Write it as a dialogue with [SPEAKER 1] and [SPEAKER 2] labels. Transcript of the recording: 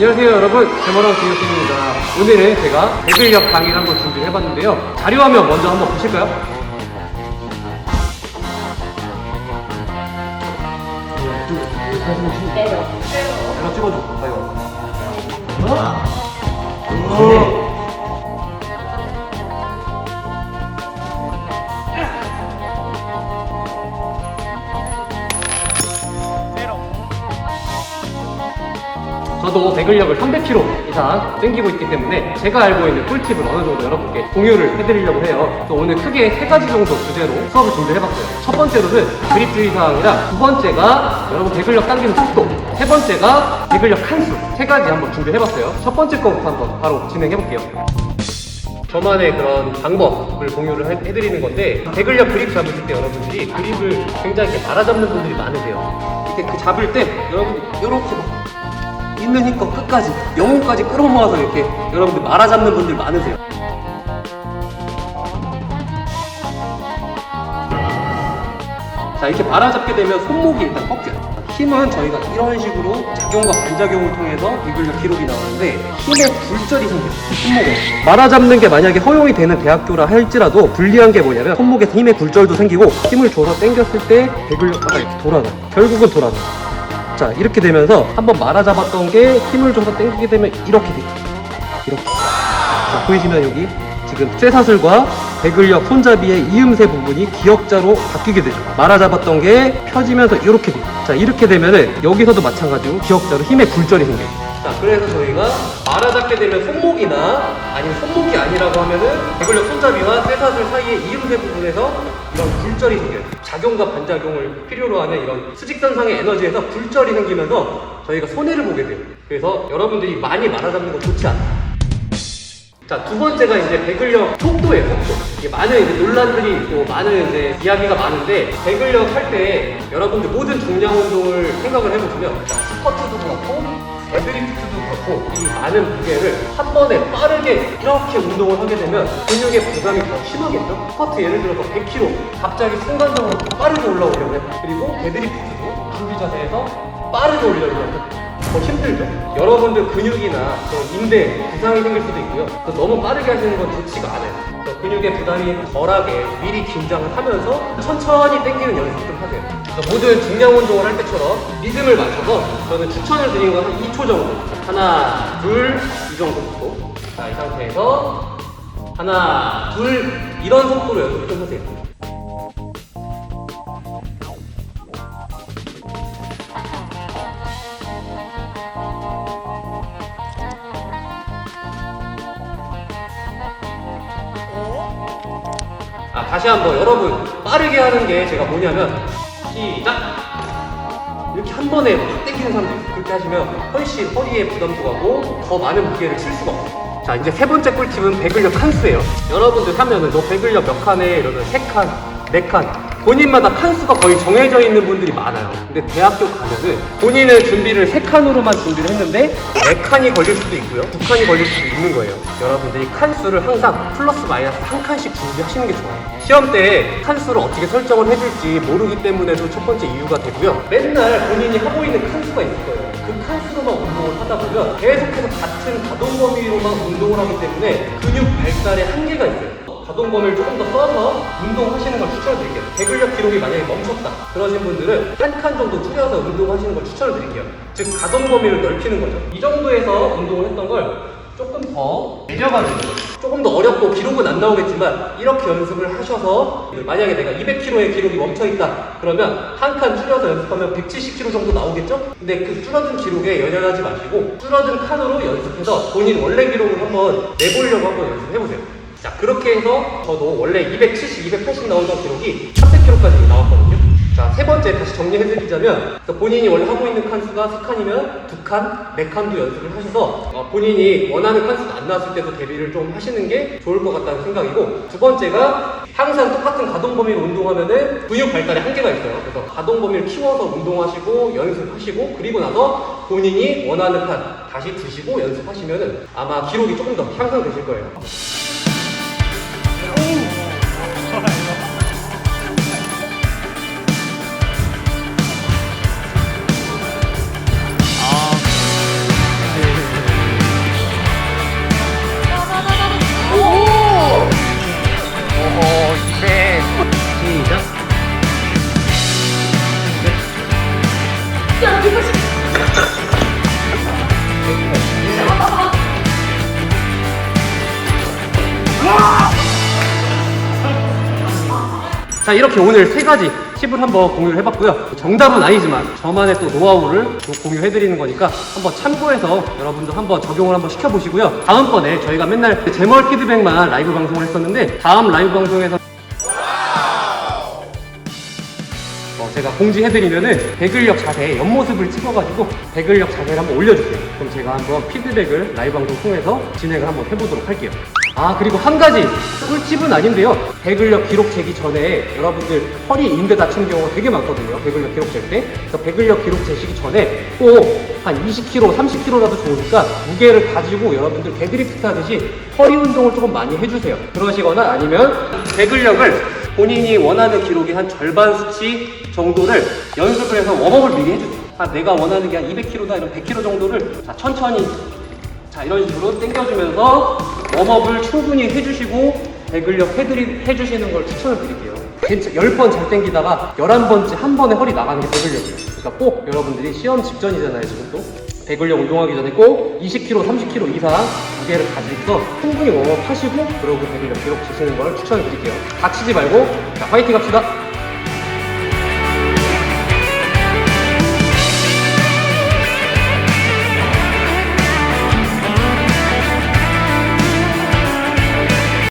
[SPEAKER 1] 안녕하세요 여러분. 대머랑 기호팀입니다. 오늘은 제가 대글력 강의를 한번 준비해봤는데요. 자료화면 먼저 한번 보실까요? 내가 찍어줘 자기가 저도 배근력을 300kg 이상 땡기고 있기 때문에 제가 알고 있는 꿀팁을 어느 정도 여러분께 공유를 해드리려고 해요. 또 오늘 크게 세 가지 정도 주제로 수업을 준비해봤어요. 첫 번째로는 그립 주의 사항이랑 두 번째가 여러분 배근력 당기는 속도, 세 번째가 배근력 칸수 세 가지 한번 준비해봤어요. 첫 번째 거부터 한번 바로 진행해볼게요. 저만의 그런 방법을 공유를 해- 해드리는 건데 배근력 그립 잡으실 때 여러분들이 그립을 굉장히 이렇게 말아잡는 분들이 많으세요. 이렇게 그 잡을 때 여러분 이렇게 막 있는 힘껏 끝까지 영혼까지 끌어모아서 이렇게 여러분들 말아잡는 분들 많으세요. 자 이렇게 말아잡게 되면 손목이 일단 꺾여요. 힘은 저희가 이런 식으로 작용과 반작용을 통해서 이글력 기록이 나오는데 힘에 굴절이 생겨요. 손목에. 말아잡는 게 만약에 허용이 되는 대학교라 할지라도 불리한 게 뭐냐면 손목에서 힘의 굴절도 생기고 힘을 줘서 당겼을 때 배근력가가 이렇게 돌아가요. 결국은 돌아가요. 자 이렇게 되면서 한번 말아 잡았던 게 힘을 줘서 당기게 되면 이렇게 돼요. 이렇게. 자, 보이시면 여기 지금 쇠사슬과 배근력 손잡이의 이음새 부분이 기역자로 바뀌게 되죠. 말아 잡았던 게 펴지면서 이렇게 돼요. 자, 이렇게 되면은 여기서도 마찬가지로 기역자로 힘의 굴절이 생겨요. 자, 그래서 저희가 말아잡게 되면 손목이나 아니면 손목이 아니라고 하면은 배근력 손잡이와 쇠사슬 사이의 이음새 부분에서 이런 굴절이 생겨요. 작용과 반작용을 필요로 하는 이런 수직선상의 에너지에서 굴절이 생기면서 저희가 손해를 보게 돼요. 그래서 여러분들이 많이 말아잡는 거 좋지 않아요. 자, 두 번째가 이제 배근력 속도예요, 속도. 이게 많은 이제 논란들이 있고, 많은 이제 이야기가 많은데, 배근력 할 때 여러분들 모든 중량 운동을 생각을 해보시면, 자, 스쿼트도 그렇고, 데드리프트도 그렇고, 이 많은 무게를 한 번에 빠르게 이렇게 운동을 하게 되면 근육의 부담이 더 심하겠죠? 스쿼트 예를 들어서 100kg, 갑자기 순간적으로 빠르게 올라오려고 해요. 그리고 데드리프트도 준비 자세에서 빠르게 올리려고 해요. 더 힘들죠. 여러분들 근육이나 또 인대 부상이 생길 수도 있고요. 또 너무 빠르게 하시는 건 좋지가 않아요. 또 근육의 부담이 덜하게 미리 긴장을 하면서 천천히 당기는 연습 좀 하세요. 그래서 모든 중량 운동을 할 때처럼 리듬을 맞춰서 저는 추천을 드리는 건한 2초 정도. 하나, 둘, 이 정도 속도. 자, 이 상태에서 하나, 둘, 이런 속도로 연습을 좀 하세요. 아, 다시 한번 여러분 빠르게 하는 게 제가 뭐냐면 시작! 이렇게 한 번에 확 당기는 있어요. 그렇게 하시면 훨씬 허리에 부담도 가고 더 많은 무게를 칠 수가 없어요. 자 이제 세 번째 꿀팁은 배근력 칸수예요. 여러분들 하면은 너 배근력 몇 칸에? 이러면 세 칸 네 칸 본인마다 칸수가 거의 정해져 있는 분들이 많아요. 근데 대학교 가면은 본인은 준비를 세 칸으로만 준비를 했는데 네 칸이 걸릴 수도 있고요. 두 칸이 걸릴 수도 있는 거예요. 여러분들이 칸수를 항상 플러스 마이너스 한 칸씩 준비하시는 게 좋아요. 시험 때 칸수를 어떻게 설정을 해줄지 모르기 때문에도 첫 번째 이유가 되고요. 맨날 본인이 하고 있는 칸수가 있을 거예요. 그 칸수로만 운동을 하다 보면 계속해서 같은 가동 범위로만 운동을 하기 때문에 근육 발달에 한계가 있어요 범위를 조금 더 써서 운동하시는 걸 추천드릴게요. 대근력 기록이 만약에 멈췄다 그러신 분들은 한 칸 정도 줄여서 운동하시는 걸 추천을 드릴게요. 즉 가동 범위를 넓히는 거죠. 이 정도에서 운동을 했던 걸 조금 더 내려가지고 조금 더 어렵고 기록은 안 나오겠지만 이렇게 연습을 하셔서 만약에 내가 200kg의 기록이 멈춰 있다 그러면 한 칸 줄여서 연습하면 170kg 정도 나오겠죠? 근데 그 줄어든 기록에 연연하지 마시고 줄어든 칸으로 연습해서 본인 원래 기록을 한번 내보려고 한번 연습해 보세요. 자 그렇게 해서 저도 원래 270, 280 나오던 기록이 300kg까지 나왔거든요. 자 세 번째 다시 정리해드리자면 본인이 원래 하고 있는 칸수가 3칸이면 2칸, 4칸도 연습을 하셔서 어, 본인이 원하는 칸수도 안 나왔을 때도 대비를 좀 하시는 게 좋을 것 같다는 생각이고 두 번째가 항상 똑같은 가동 범위로 운동하면은 근육 발달에 한계가 있어요. 그래서 가동 범위를 키워서 운동하시고 연습하시고 그리고 나서 본인이 원하는 칸 다시 드시고 연습하시면은 아마 기록이 조금 더 향상되실 거예요. 자 이렇게 오늘 세 가지 팁을 한번 공유를 해봤고요 정답은 아니지만 저만의 또 노하우를 또 공유해드리는 거니까 한번 참고해서 여러분도 한번 적용을 한번 시켜보시고요 다음번에 저희가 맨날 제멀 피드백만 라이브 방송을 했었는데 다음 라이브 방송에서 어, 제가 공지해드리면은 배글력 자세 옆모습을 찍어가지고 배글력 자세를 한번 올려주세요. 그럼 제가 한번 피드백을 라이브 방송 통해서 진행을 한번 해보도록 할게요. 아 그리고 한 가지 꿀팁은 아닌데요. 배글력 기록 재기 전에 여러분들 허리 인대 다치는 경우가 되게 많거든요. 배글력 기록 잴 때. 그래서 배글력 기록 재시기 전에 꼭 한 20kg, 30kg라도 좋으니까 무게를 가지고 여러분들 데드리프트 하듯이 허리 운동을 조금 많이 해주세요. 그러시거나 아니면 배글력을 본인이 원하는 기록의 한 절반 수치 정도를 연습을 해서 웜업을 미리 해주세요. 아, 내가 원하는 게 한 200kg다 이런 100kg 정도를 자, 천천히 자 이런 식으로 당겨주면서 웜업을 충분히 해주시고 배근력 해드리, 해주시는 걸 추천을 드릴게요. 10번 잘 당기다가 11번째 한 번에 허리 나가는 게 배근력이에요. 그러니까 꼭 여러분들이 시험 직전이잖아요 지금 또. 배근력 운동하기 전에 꼭 20kg, 30kg 이상 무게를 가지고서 충분히 웜업 하시고 그러고 배근력 기록 주시는 걸 추천을 드릴게요. 다치지 말고 자, 화이팅 합시다.